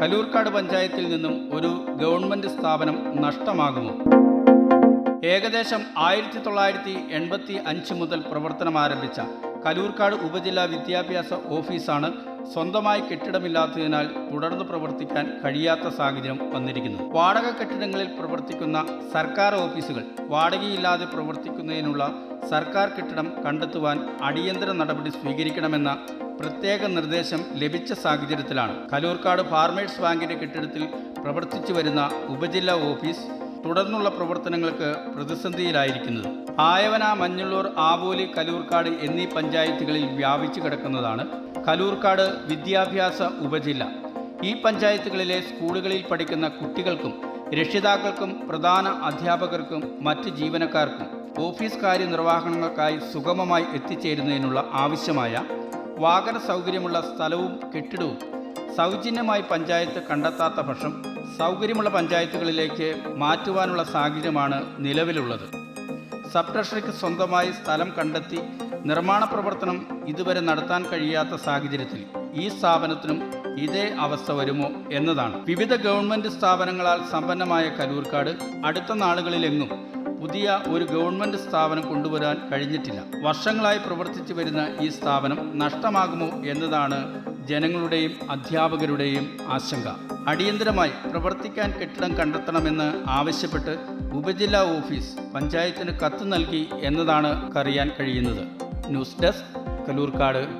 കലൂർക്കാട് പഞ്ചായത്തിൽ നിന്നും ഒരു ഗവൺമെന്റ് സ്ഥാപനം നഷ്ടമാകുമോ ഏകദേശം ആയിരത്തി തൊള്ളായിരത്തി എൺപത്തി അഞ്ച് മുതൽ പ്രവർത്തനം ആരംഭിച്ച കലൂർക്കാട് ഉപജില്ലാ വിദ്യാഭ്യാസ ഓഫീസാണ് സ്വന്തമായി കെട്ടിടമില്ലാത്തതിനാൽ തുടർന്ന് പ്രവർത്തിക്കാൻ കഴിയാത്ത സാഹചര്യം വന്നിരിക്കുന്നു. വാടക കെട്ടിടങ്ങളിൽ പ്രവർത്തിക്കുന്ന സർക്കാർ ഓഫീസുകൾ വാടകയില്ലാതെ പ്രവർത്തിക്കുന്നതിനുള്ള സർക്കാർ കെട്ടിടം കണ്ടെത്തുവാൻ അടിയന്തര നടപടി സ്വീകരിക്കണമെന്ന പ്രത്യേക നിർദ്ദേശം ലഭിച്ച സാഹചര്യത്തിലാണ്. കലൂർക്കാട് ഫാർമേഴ്സ് ബാങ്കിന്റെ കെട്ടിടത്തിൽ പ്രവർത്തിച്ചു വരുന്ന ഉപജില്ലാ ഓഫീസ് തുടർന്നുള്ള പ്രവർത്തനങ്ങൾക്ക് പ്രതിസന്ധിയിലായിരിക്കുന്നത്. ആയവന മഞ്ഞുള്ളൂർ ആവോലി കലൂർക്കാട് എന്നീ പഞ്ചായത്തുകളിൽ വ്യാപിച്ചു കിടക്കുന്നതാണ് കലൂർക്കാട് വിദ്യാഭ്യാസ ഉപജില്ല. ഈ പഞ്ചായത്തുകളിലെ സ്കൂളുകളിൽ പഠിക്കുന്ന കുട്ടികൾക്കും രക്ഷിതാക്കൾക്കും പ്രധാന അധ്യാപകർക്കും മറ്റ് ജീവനക്കാർക്കും ഓഫീസ് കാര്യനിർവഹണങ്ങൾക്കായി സുഗമമായി എത്തിച്ചേരുന്നതിനുള്ള ആവശ്യമായ വാഹന സൗകര്യമുള്ള സ്ഥലവും കെട്ടിടവും സൗജന്യമായി പഞ്ചായത്ത് കണ്ടെത്താത്ത പക്ഷം സൗകര്യമുള്ള പഞ്ചായത്തുകളിലേക്ക് മാറ്റുവാനുള്ള സാഹചര്യമാണ് നിലവിലുള്ളത്. സബ് ട്രഷറിക്ക് സ്വന്തമായി സ്ഥലം കണ്ടെത്തി നിർമ്മാണ പ്രവർത്തനം ഇതുവരെ നടത്താൻ കഴിയാത്ത സാഹചര്യത്തിൽ ഈ സ്ഥാപനത്തിനും ഇതേ അവസ്ഥ വരുമോ എന്നതാണ്. വിവിധ ഗവൺമെന്റ് സ്ഥാപനങ്ങളാൽ സമ്പന്നമായ കലൂർക്കാട് അടുത്ത നാളുകളിലെങ്ങും പുതിയ ഒരു ഗവൺമെന്റ് സ്ഥാപനം കൊണ്ടുവരാൻ കഴിഞ്ഞിട്ടില്ല. വർഷങ്ങളായി പ്രവർത്തിച്ചു വരുന്ന ഈ സ്ഥാപനം നഷ്ടമാകുമോ എന്നതാണ് ജനങ്ങളുടെയും അധ്യാപകരുടെയും ആശങ്ക. അടിയന്തരമായി പ്രവർത്തിക്കാൻ കെട്ടിടം കണ്ടെത്തണമെന്ന് ആവശ്യപ്പെട്ട് ഉപജില്ലാ ഓഫീസ് പഞ്ചായത്തിന് കത്ത് നൽകി എന്നതാണ് അറിയാൻ കഴിയുന്നത്. News desk Kalloorkkad.